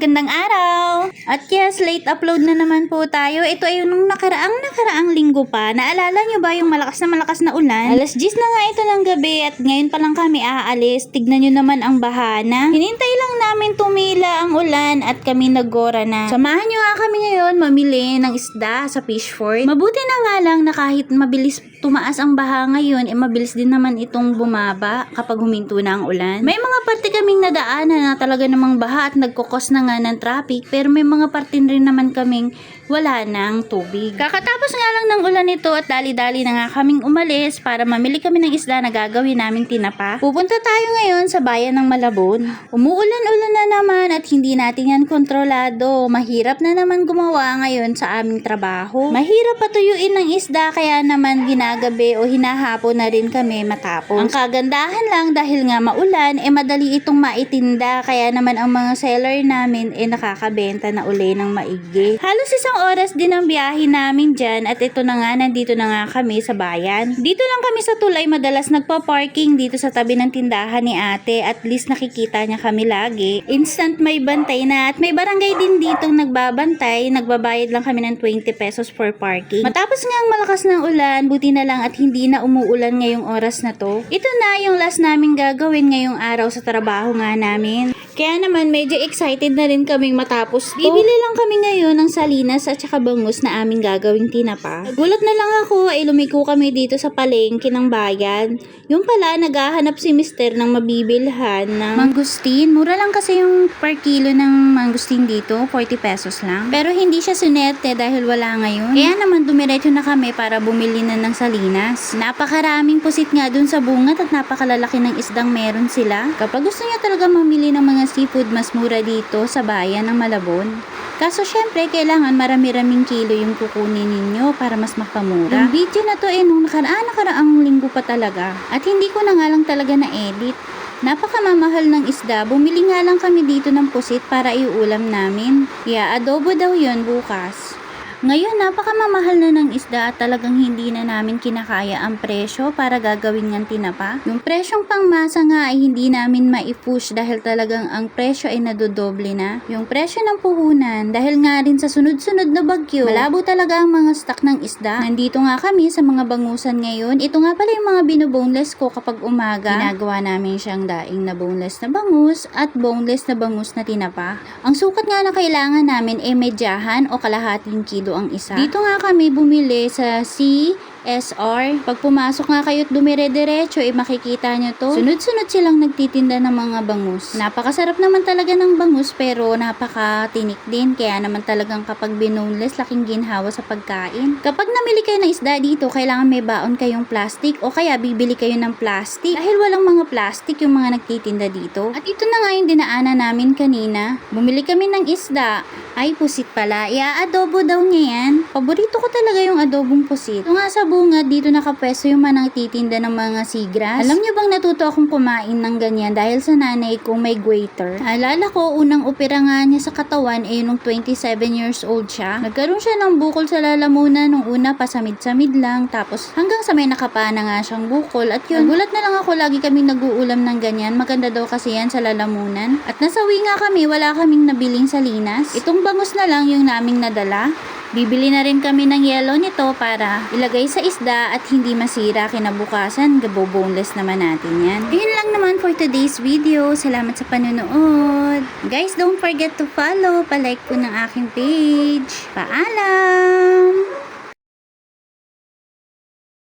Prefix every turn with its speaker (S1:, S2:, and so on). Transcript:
S1: magandang araw! At yes, late upload na naman po tayo. Ito ay nung nakaraang nakaraang linggo pa. Naalala nyo ba yung malakas na malakas na ulan? Alas 10 na nga ito ng gabi at ngayon pa lang kami aalis. Tignan nyo naman ang bahana. Hinintay namin tumila ang ulan at kami naggora na. Samahan nyo nga kami ngayon mamili ng isda sa fish fort. Mabuti na nga lang na kahit mabilis tumaas ang baha ngayon, eh mabilis din naman itong bumaba kapag huminto na ang ulan. May mga parte kaming nadaanan na talaga namang baha at nagkukos na nga ng traffic, pero may mga parte rin naman kaming wala ng tubig. Kakatapos nga lang ng ulan nito at dali-dali na nga kaming umalis para mamili kami ng isda na gagawin namin tinapa. Pupunta tayo ngayon sa bayan ng Malabon. Umuulan-ulan na naman at hindi natin yan kontrolado. Mahirap na naman gumawa ngayon sa aming trabaho. Mahirap patuyuin ng isda kaya naman ginagabi o hinahapon na rin kami matapos. Ang kagandahan lang dahil nga maulan, eh madali itong maitinda kaya naman ang mga seller namin eh nakakabenta na uli ng maigi. Halos isang oras din ang biyahe namin dyan at ito na nga, nandito na nga kami sa bayan. Dito lang kami sa tulay madalas nagpa-parking dito sa tabi ng tindahan ni ate at least nakikita niya kami lagi. Instant may bantay na at may barangay din dito nagbabantay, nagbabayad lang kami ng 20 pesos for parking. Matapos nga malakas ng ulan, buti na lang at hindi na umuulan ngayong oras na to. Ito na yung last namin gagawin ngayong araw sa trabaho nga namin. Kaya naman medyo excited na rin kaming matapos to. Bibili lang kami ngayon ng salinas at saka bangus na aming gagawing tinapa. Gulat na lang ako ay lumiko kami dito sa palengke ng bayan. Yung pala naghahanap si mister ng mabibilhan ng mangustin. Mura lang kasi yung per kilo ng mangustin dito, 40 pesos lang. Pero hindi siya sunete dahil wala ngayon. Kaya naman dumiretso na kami para bumili na ng salinas. Napakaraming pusit nga dun sa bungat at napakalalaki ng isdang meron sila. Kapag gusto niyo talaga mamili ng mga seafood, mas mura dito sa bayan ng Malabon. Kaso syempre, kailangan marami-raming kilo yung kukunin ninyo para mas makamura. Yung video na to eh, nung nakaraan, nakaraang linggo pa talaga. At hindi ko na nga lang talaga na-edit. Napakamamahal ng isda, bumili nga lang kami dito ng pusit para iulam namin. Yeah, adobo daw yon bukas. Ngayon, napakamamahal na ng isda at talagang hindi na namin kinakaya ang presyo para gagawin ng tinapa. Yung presyong pangmasa nga ay hindi namin maipush dahil talagang ang presyo ay nadodoble na. Yung presyo ng puhunan dahil nga rin sa sunod-sunod na bagyo, malabo talaga ang mga stock ng isda. Nandito nga kami sa mga bangusan ngayon. Ito nga pala yung mga binoboneless ko kapag umaga. Ginagawa namin siyang daing na boneless na bangus at boneless na bangus na tinapa. Ang sukat nga na kailangan namin ay medyahan o kalahating kilo ang isa. Dito nga kami bumili sa CSR. Pag pumasok nga kayo at dumire-diretso, eh makikita nyo to. Sunod-sunod silang nagtitinda ng mga bangus. Napakasarap naman talaga ng bangus pero napakatinik din. Kaya naman talagang kapag binoneless, laking ginhawa sa pagkain. Kapag namili kayo ng isda dito, kailangan may baon kayong plastic o kaya bibili kayo ng plastic. Dahil walang mga plastic yung mga nagtitinda dito. At ito na nga yung dinaanan namin kanina. Bumili kami ng isda. Ay, pusit pala. Ia-adobo daw niya yan. Paborito ko talaga yung adobong pusit. Ito nga sa bungad, dito nakapwesto yung mga nagtitinda ng mga sigras. Alam nyo bang natuto akong kumain ng ganyan dahil sa nanay kong may goiter? Alala ko, unang opera nga niya sa katawan ay nung 27 years old siya. Nagkaroon siya ng bukol sa lalamunan nung una pasamid-samid lang tapos hanggang sa may nakapana nga siyang bukol at yun. Nagulat na lang ako lagi kaming nag-uulam ng ganyan. Maganda daw kasi yan sa lalamunan. At nasawi nga kami, wala kaming nabiling salinas. Itong bangus na lang yung naming nadala. Bibili na rin kami ng yellow nito para ilagay sa isda at hindi masira kinabukasan. Gabo-boneless naman natin yan. Yun lang naman for today's video. Salamat sa panonood. Guys, don't forget to follow. Palike po ng aking page. Paalam!